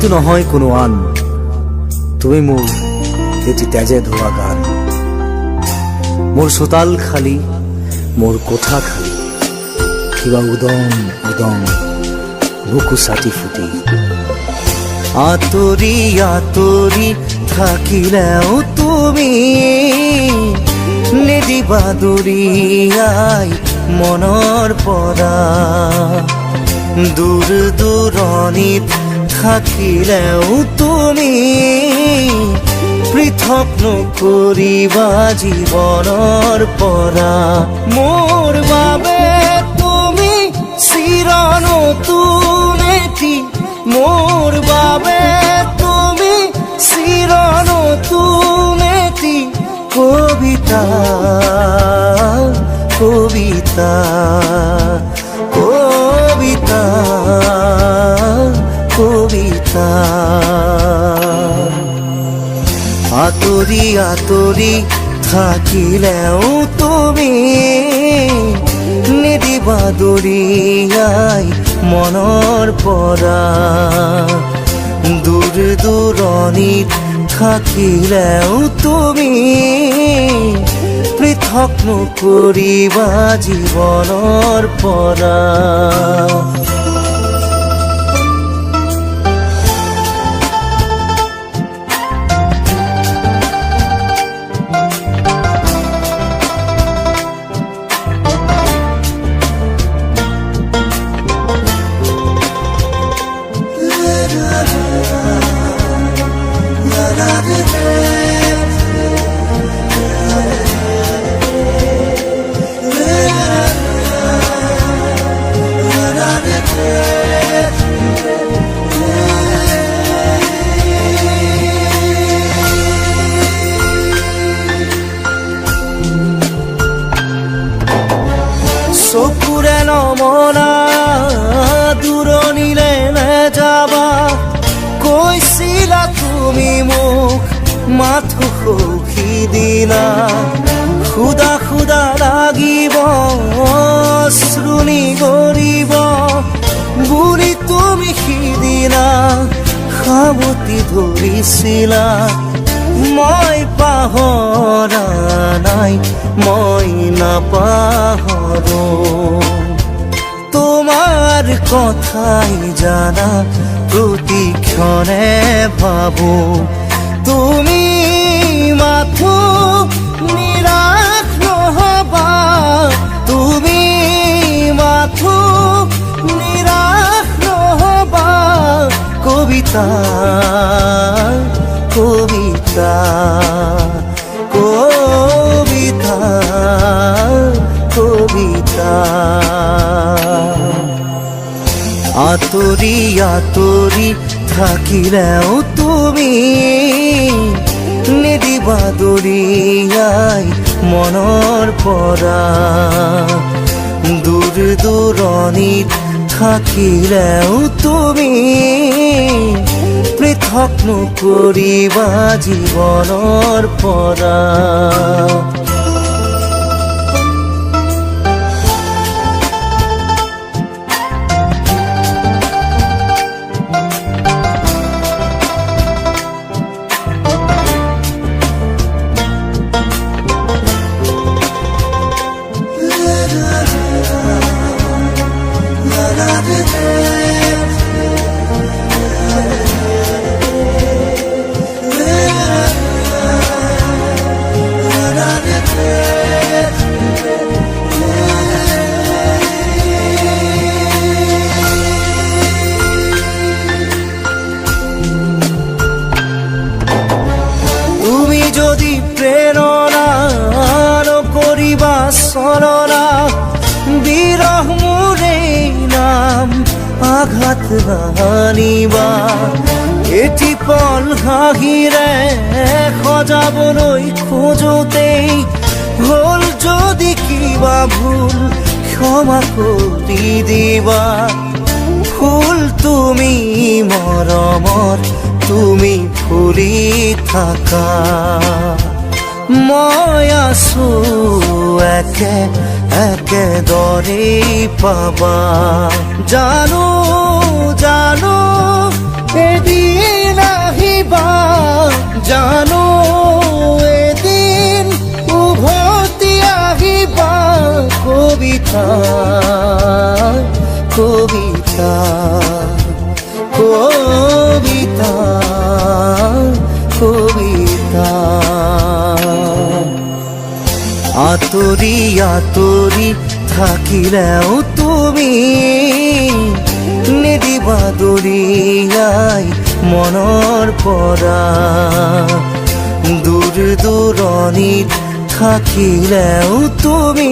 তো নহয় কোনো আন। তুমি মোৰ এটি তেজে ধোৱা গান। মোৰ চোতাল খালী মোৰ কোঠা খালী। কিবা উদং উদং বুকু চাটি ফুটি। আঁতৰি আঁতৰি থাকিলেও তুমি নিদিবা দূৰিয়াই মনৰ পৰা দূৰ দূৰণিত থাকিলেও তুমি পৃথক নকৰিবা জীৱনৰ পৰা। মোৰ বাবে তুমি চিৰ নতুন এটি। মোৰ বাবে তুমি চিৰ নতুন এটি। কবিতা কবিতা। আঁতৰি আঁতৰি থাকিলেও তুমি নিদিবা দূৰিয়াই মনৰ পৰা। দূৰ দূৰণিত থাকিলেও তুমি পৃথক নকৰিবা জীৱনৰ পৰা। মাথো সখী দিনা। খুদা খুদা লাগিব শ্ৰুণি কৰিব বুলি তুমি সিদিনা সাৱতি ধৰিছিলা মই পাহৰা নাই, মই নাপাহৰো। তোমাৰ কথাই জানা, প্ৰতিক্ষণে ভাবো। তুমি মাথো নিৰাশ নহবা তুমি মাথো নিৰাশ নহবা কবিতা কবিতা কবিতা কবিতা। আঁতৰি আঁতৰি থাকিলেও তুমি। নিদিবা দূৰিয়াই মনৰ পৰা দূৰ দূৰণিত থাকিলেও তুমি। পৃথক নকৰিবা জীৱনৰ পৰা আঘাত নাহানিবা এটি পল হাঁহিৰে সজাবলৈ খোজোতেই। হ'ল যদি কিবা ভুল, ক্ষমা কৰি দিবা। ফুল তুমি মৰমত তুমি ফুলি থাকা। মই আছো একে একেদৰেই পাবা। জানো জানো এদিন আহিবা। জানো এদিন উভতি আহিবা। কবিতা কবিতা। আতৰি আতৰি থাকিলেও তুমি নিদিবা দৰিয়াই মনৰ পৰা। দূৰ দূৰণিত থাকিলেও তুমি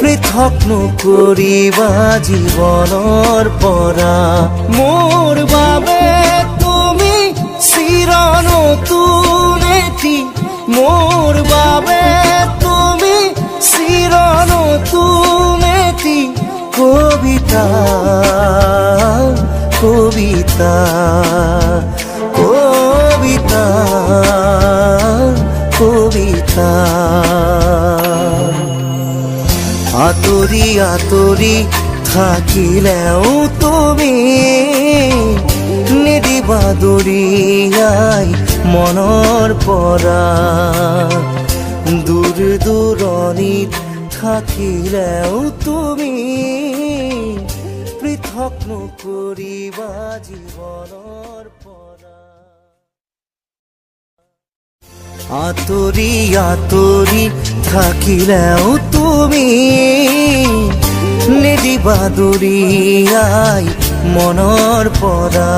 পৃথক নকৰিবা জীৱনৰ পৰা। মোৰ বাবে তুমি চিৰ নতুন কবিতা কবিতা কবিতা আতৰি আতৰি থাকিলেও তুমি নিদিবা দৰিয়াই মনৰ পৰা। দূৰ দূৰণিত থাকিলেও তুমি পৃথক করিবা জীৱনৰ পৰা আতরি আতরি থাকিলেও তুমি নেদিবা দৰিয়াই মনৰ পৰা